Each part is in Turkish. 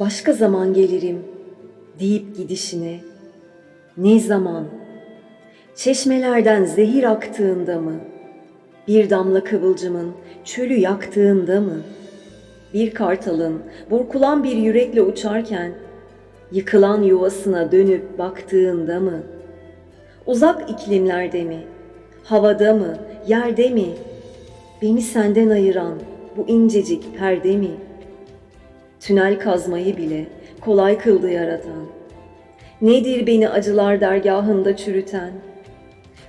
Başka zaman gelirim deyip gidişine. Ne zaman? Çeşmelerden zehir aktığında mı? Bir damla kıvılcımın çölü yaktığında mı? Bir kartalın burkulan bir yürekle uçarken yıkılan yuvasına dönüp baktığında mı? Uzak iklimlerde mi? Havada mı? Yerde mi? Beni senden ayıran bu incecik perde mi? Tünel kazmayı bile kolay kıldı yaratan. Nedir beni acılar dergahında çürüten?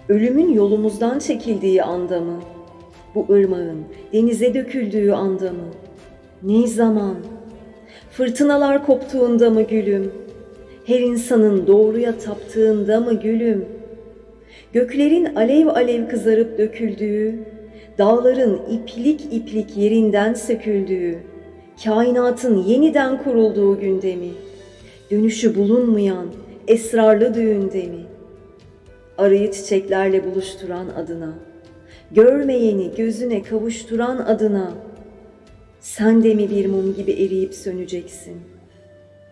Ölümün yolumuzdan çekildiği anda mı? Bu ırmağın denize döküldüğü anda mı? Ne zaman? Fırtınalar koptuğunda mı gülüm? Her insanın doğruya taptığında mı gülüm? Göklerin alev alev kızarıp döküldüğü, dağların iplik iplik yerinden söküldüğü, kainatın yeniden kurulduğu günde mi? Dönüşü bulunmayan esrarlı düğünde mi? Arıyı çiçeklerle buluşturan adına, görmeyeni gözüne kavuşturan adına, sen de mi bir mum gibi eriyip söneceksin?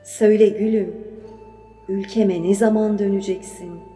Söyle gülüm, ülkeme ne zaman döneceksin?''